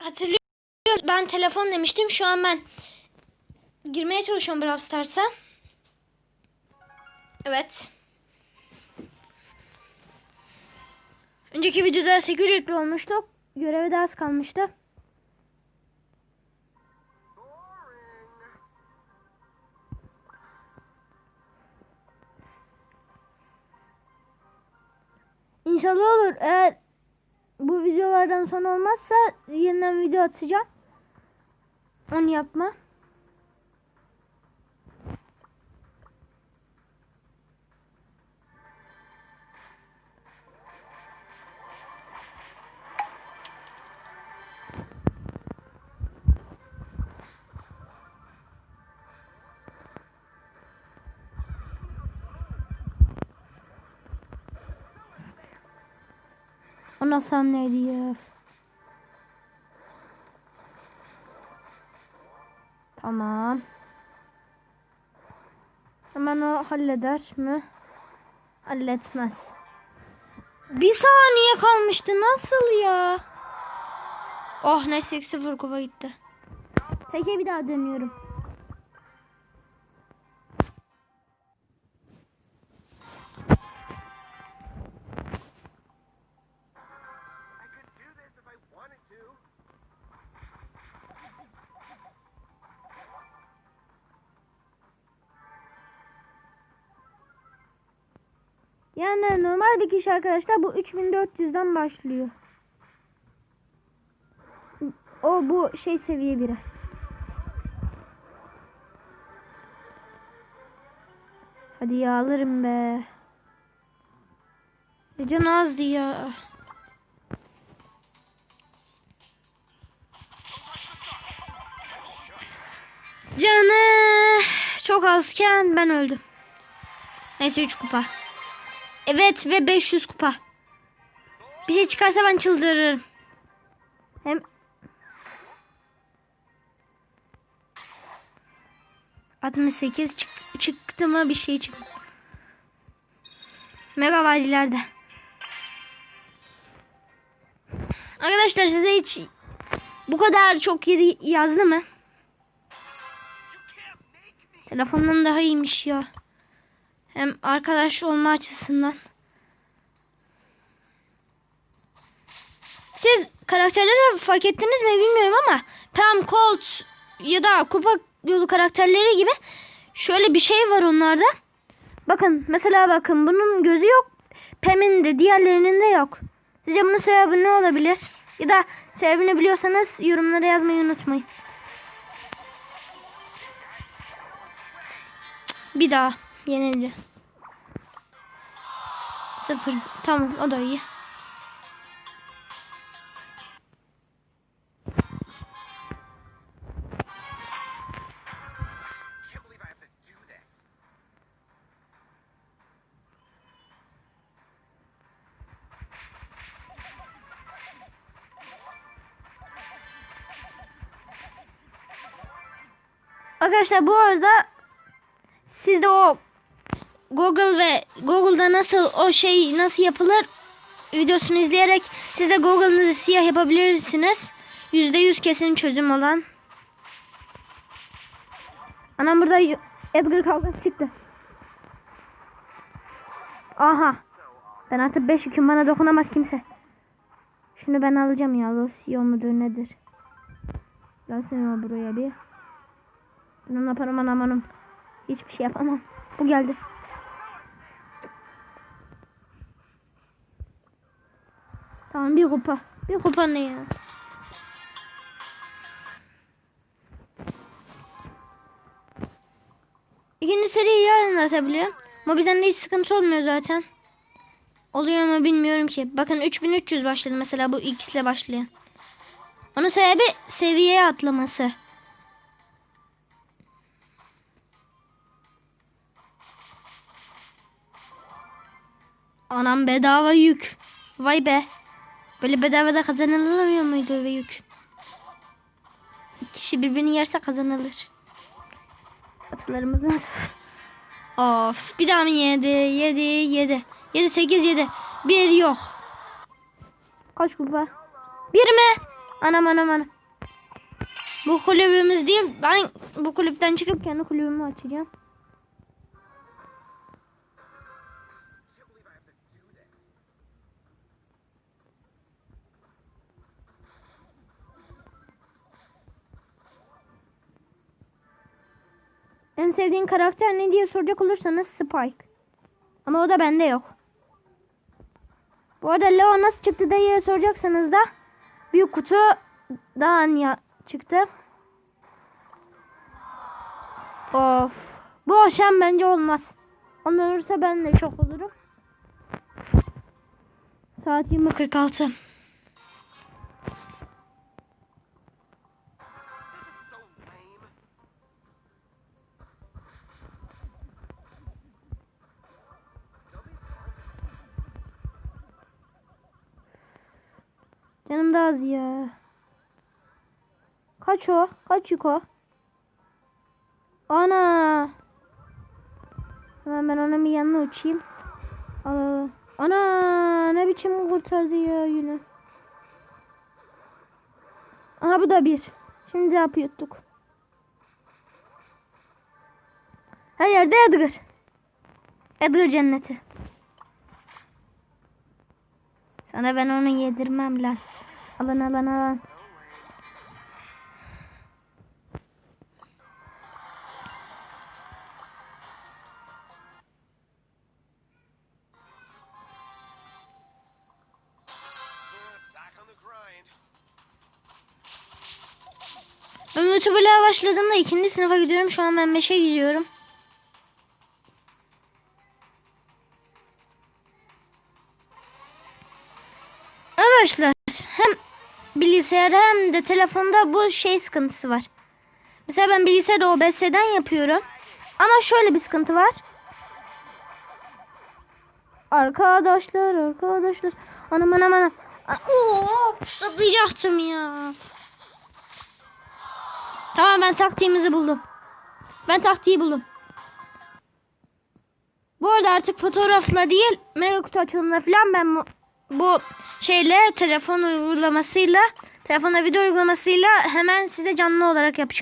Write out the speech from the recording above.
Hatırlıyoruz ben telefon demiştim. Şu an ben girmeye çalışıyorum Brawl Stars'a. Evet. Önceki videoda 8 yüklü olmuştuk. Göreve de az kalmıştı. İnşallah olur. Eğer bu videolardan sonra olmazsa yeniden video atacağım. Onu yapma. O nasıl hamleydi ya? Tamam. Hemen o halleder mi? Halletmez. Bir saniye kalmıştı. Nasıl ya? Oh 2-0 kupa gitti. Teke bir daha dönüyorum. Yani normal bir kişi arkadaşlar bu 3400'den başlıyor. O bu şey seviye biri. Hadi ya alırım be. Can azdı ya. Canı çok azken ben öldüm. Neyse 3 kupa. Evet ve 500 kupa. Bir şey çıkarsa ben çıldırırım. Hem 68 çık çıktı mı bir şey çıktı. Mega vadilerde. Arkadaşlar size hiç bu kadar çok yedi yazdı mı? Telefondan daha iyiymiş ya. Hem arkadaş olma açısından. Siz karakterleri fark ettiniz mi bilmiyorum ama Pam, Colt ya da Kupa yolu karakterleri gibi şöyle bir şey var onlarda. Bakın mesela bakın bunun gözü yok. Pam'in de diğerlerinin de yok. Sizce bunun sebebi ne olabilir? Ya da sebebini biliyorsanız yorumlara yazmayı unutmayın. Bir daha yenildi. Sıfır. Tamam o da iyi. Arkadaşlar bu arada siz de o Google ve Google'da nasıl o şey nasıl yapılır videosunu izleyerek siz de Google'ınızı siyah yapabilirsiniz. %100 kesin çözüm olan. Anam burada Edgar kavgası çıktı. Aha. Ben artık 5 yüküm bana dokunamaz kimse. Şunu ben alacağım ya. Lucio mudur nedir? Gelsene buraya bir. Yaparım anam anam. Hiçbir şey yapamam. Bu geldi. Tamam bir kupa. Bir kupa ne ya? İkinci seriyi yarın atabilirim. Mobizen'de hiç sıkıntı olmuyor zaten. Oluyor mu bilmiyorum ki. Bakın 3300 başladı mesela bu X ile başlayan. Onun sebebi seviyeye atlaması. Anam bedava yük. Vay be. Böyle bedava da kazanılamıyor muydu ve yük? İki kişi birbirini yerse kazanılır. Atlarımızın Of bir daha mı yedi? Yedi yedi. Yedi sekiz yedi. Bir yok. Kaç kupa? Bir mi? Anam anam anam. Bu kulübümüz değil. Ben bu kulüpten çıkıp kendi kulübümü açacağım. En sevdiğin karakter ne diye soracak olursanız Spike. Ama o da bende yok. Bu arada Leo nasıl çıktı diye soracaksanız da büyük kutu daha ya çıktı. Of. Bu akşam bence olmaz. Ondan olursa ben de şok olurum. Saat 20.46. Canım da az ya. Kaç o? Kaç yük o? Ana. Hemen ben ona bir yanına uçayım. Ana ne biçim kurtardı ya yine. Aha bu da bir. Şimdi hap yuttuk. Her yerde Edgar. Edgar cenneti. Sana ben onu yedirmem lan. Alın alın alın. Ben YouTuber'lığa başladığımda ikinci sınıfa gidiyorum. Şu an ben 5'e gidiyorum. Arkadaşlar hem bilgisayarda hem de telefonda bu şey sıkıntısı var. Mesela ben bilgisayarda OBS'den yapıyorum. Ama şöyle bir sıkıntı var. Arkadaşlar arkadaşlar. Anam anam anam. Of zıplayacaktım ya. Tamam ben taktiğimizi buldum. Ben taktiği buldum. Bu arada artık fotoğrafla değil mega kutu açılımla falan ben bu, şeyle telefon uygulamasıyla telefonla video uygulamasıyla hemen size canlı olarak yapacağım.